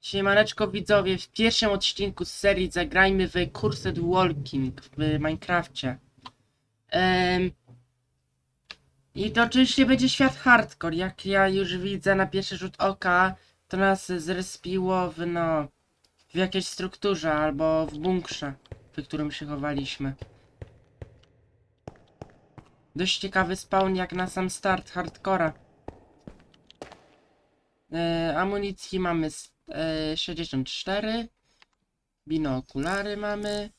Siemaneczko widzowie, w pierwszym odcinku z serii zagrajmy w Cursed Walking w Minecrafcie. Em, I to oczywiście będzie świat hardcore, jak ja już widzę na pierwszy rzut oka, to nas zrespiło w no, w jakiejś strukturze albo w bunkrze, w którym się chowaliśmy. Dość ciekawy spawn jak na sam start hardcora. E, amunicji mamy s- e, 64. Binokulary mamy.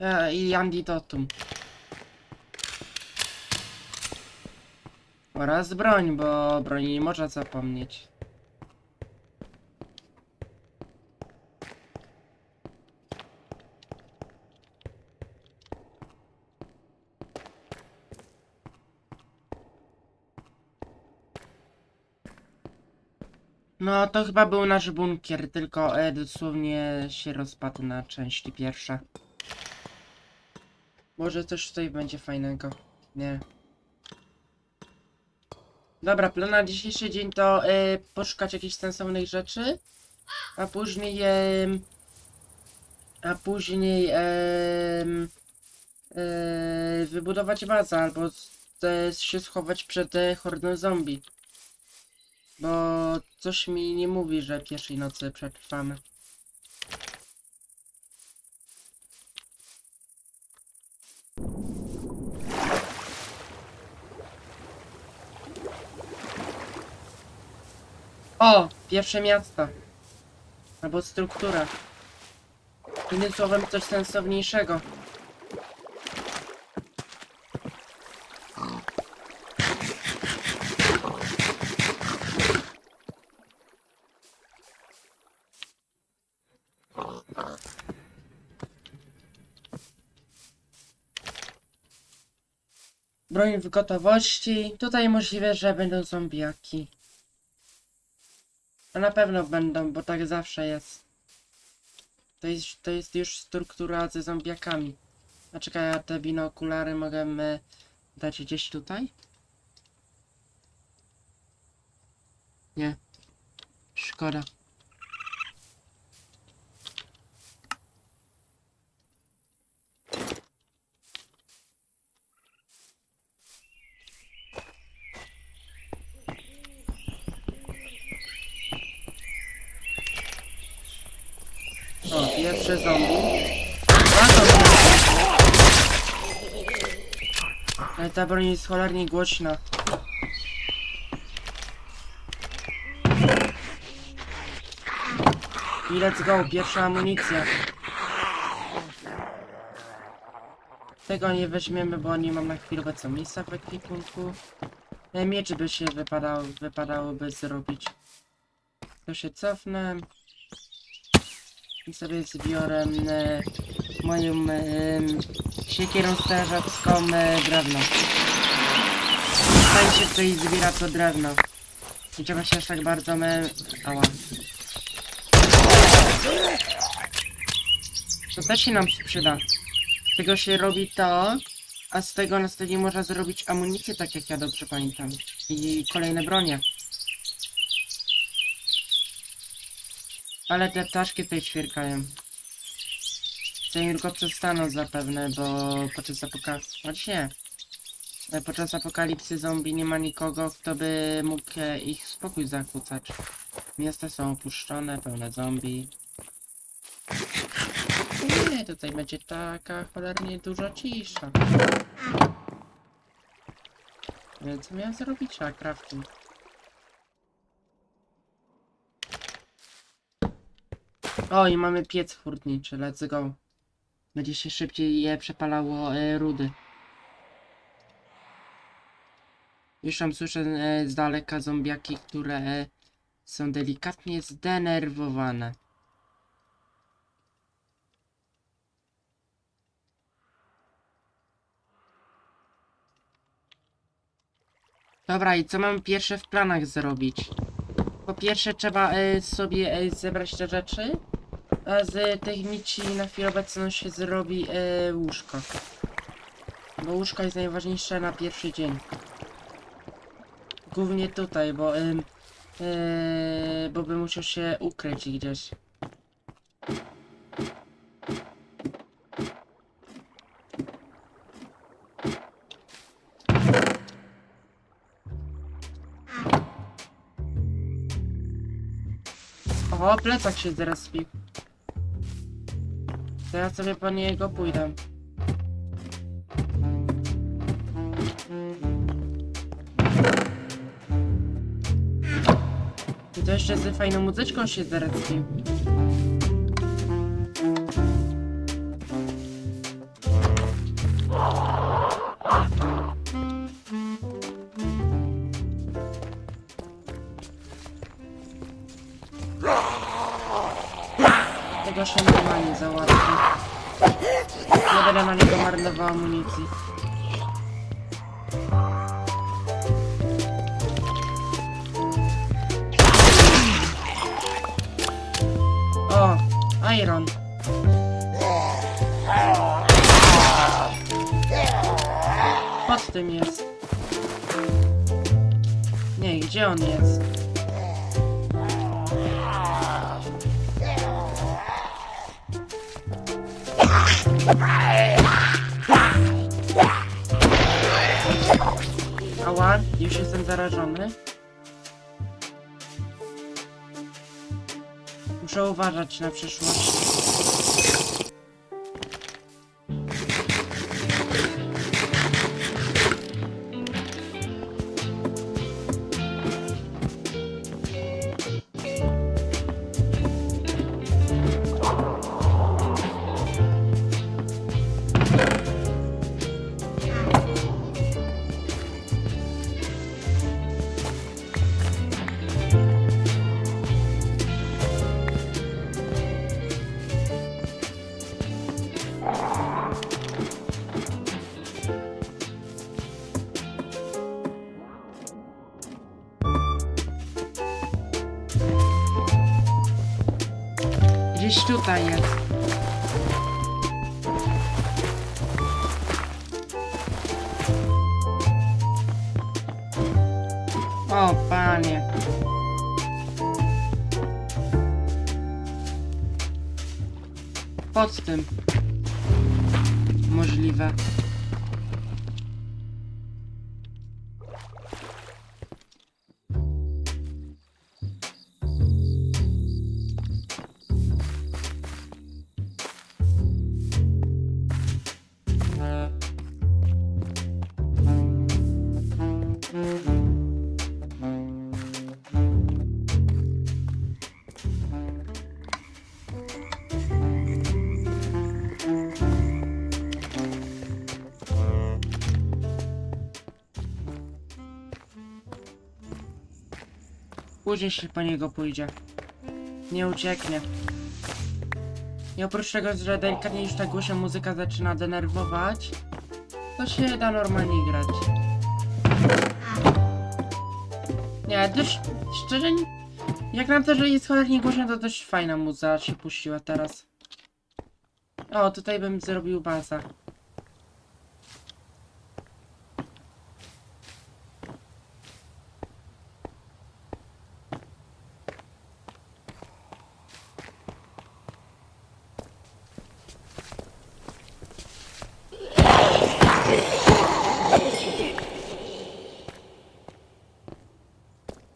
E, I antidotum. Oraz broń, bo broni nie można zapomnieć. No, to chyba był nasz bunkier, tylko e, dosłownie się rozpadł na części pierwsze. Może coś tutaj będzie fajnego. Nie. Dobra, plan na dzisiejszy dzień to e, poszukać jakichś sensownych rzeczy, a później a później e, wybudować bazę albo e, się schować przed e, hordą zombie. Bo coś mi nie mówi, że pierwszej nocy przetrwamy. O! Pierwsze miasto. Albo struktura. Innym słowem coś sensowniejszego. Broń w gotowości. Tutaj możliwe, że będą zombiaki. A na pewno będą, bo tak zawsze jest. To jest, to jest już struktura ze zombiakami. A czekaj, a te binokulary możemy dać gdzieś tutaj? Nie. Szkoda. O, pierwsze zombie. Dwa zombie. Ale ta broń jest cholernie głośna. I let's go, pierwsza amunicja. Tego nie weźmiemy, bo nie mam na chwilę obecną miejsca w ekwipunku. E, Miecz by się wypadało, wypadałoby zrobić. To się cofnę. I sobie zbiorę e, moją e, siekierą strażacką e, drewno. Tutaj się tutaj zbiera to drewno. Nie trzeba się aż tak bardzo me... Ała. To też się nam przyda. Z tego się robi to, a z tego następnie można zrobić amunicję, tak jak ja dobrze pamiętam. I kolejne bronie. Ale te ptaszki tutaj ćwierkają. Co niedługo przestaną zapewne, bo podczas apokalipsy... Choć nie. E, Podczas apokalipsy zombie nie ma nikogo, kto by mógł e, ich spokój zakłócać. Miasta są opuszczone, pełne zombie. Nie, tutaj będzie taka cholernie duża cisza. E, Co miałem zrobić? A, crafting. O, i mamy piec hurtniczy, let's go. Będzie się szybciej je przepalało e, rudy. Już tam słyszę e, z daleka zombiaki, które e, są delikatnie zdenerwowane. Dobra, i co mam pierwsze w planach zrobić? Po pierwsze trzeba e, sobie e, zebrać te rzeczy, a z tych nici na chwilę obecną się zrobi e, łóżko. Bo łóżko jest najważniejsze na pierwszy dzień. głównie tutaj, bo ym, yy, bo bym musiał się ukryć gdzieś. O, plecak się zaraz spi. To ja sobie po niego pójdę. I to jeszcze z fajną muzyczką się zaraz się normalnie załatwi. Nie będę na niego marnował amunicji. O, Iron. Pod tym jest. Nie, gdzie on jest? Ała, już jestem zarażony. Muszę uważać na przyszłość. Jest. O, panie. Pod tym. Możliwe. Później się po niego pójdzie. Nie ucieknie. I oprócz tego, że delikatnie już ta głośna muzyka zaczyna denerwować, to się da normalnie grać. Nie, dość szczerze, jak na to, że jest cholernie głośno, to dość fajna muza się puściła teraz. O, tutaj bym zrobił baza.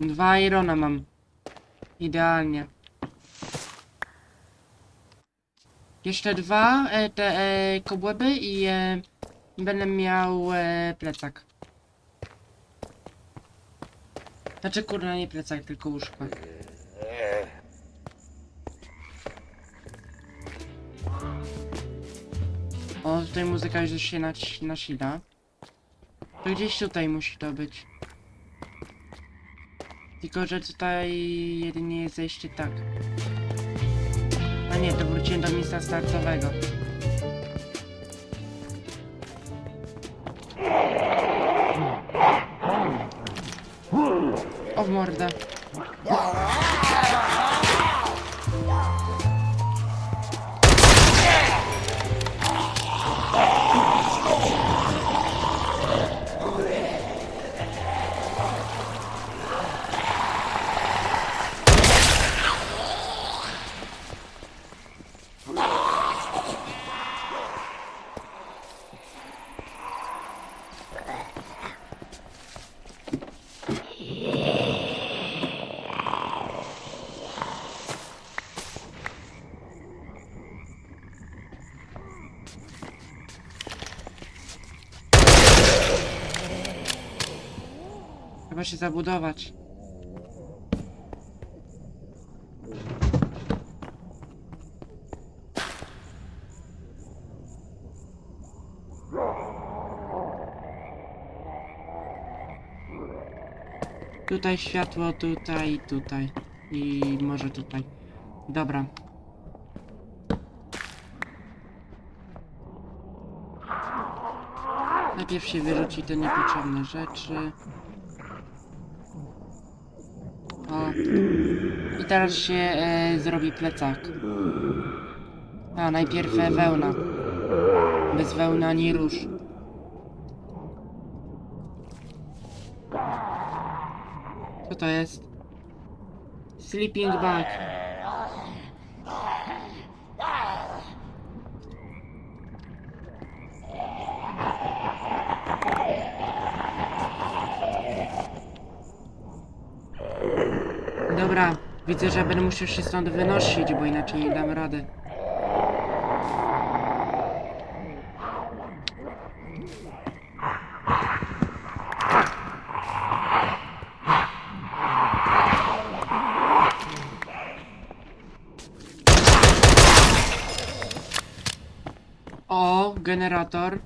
Dwa irona mam. Idealnie. Jeszcze dwa e, te e, kobłęby i e, będę miał e, plecak. Znaczy kurna nie plecak, tylko łóżko. O, tutaj muzyka już się naci- nasila. To gdzieś tutaj musi to być. Że tutaj jedynie jest zejście tak. A nie, to wróciłem do miejsca startowego. O mordę. Trzeba się zabudować. Tutaj światło, tutaj, tutaj. I może tutaj. Dobra. Najpierw się wyrzuci te niepotrzebne rzeczy. O. I teraz się e, zrobi plecak. A, najpierw e, wełna. Bez wełna nie rusz. Co to jest? Sleeping bag. Dobra, widzę, że będę musiał się stąd wynosić, bo inaczej nie dam rady. O, generator.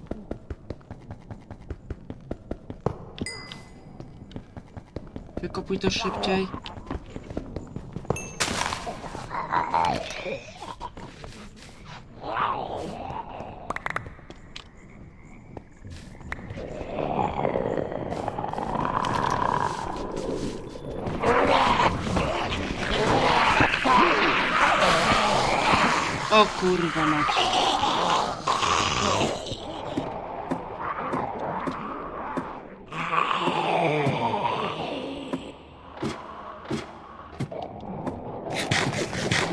Wykopuj to szybciej. O kurwa mać.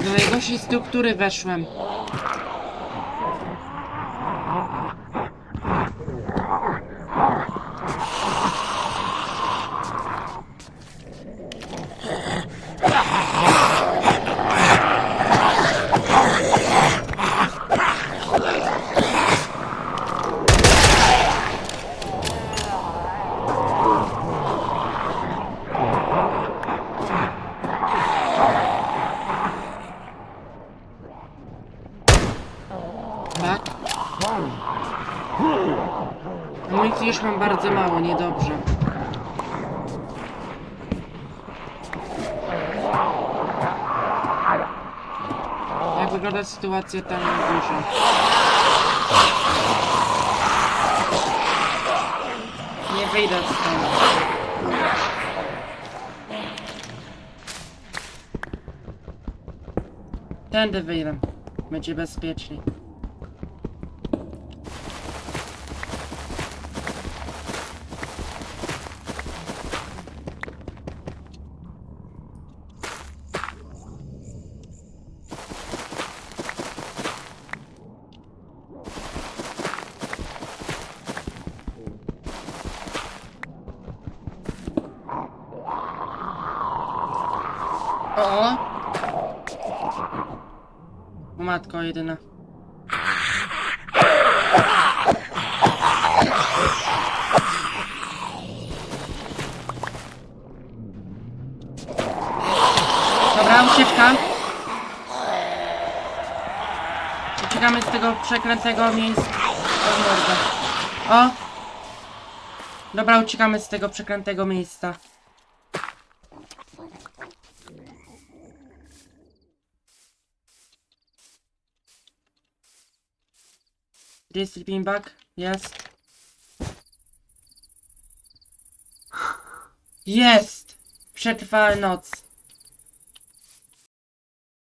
Do najgorszej struktury weszłem. Tak? Amunicji już mam bardzo mało, niedobrze. Jak wygląda sytuacja tam na górze? Nie wyjdę stąd. Tędy wyjdę. Będzie bezpieczniej. O! O matko jedyna. Dobra, ucieczka. Uciekamy z tego przeklętego miejsca. O! Dobra, uciekamy z tego przeklętego miejsca. Jest sleeping? Jest. Jest! Przetrwała noc.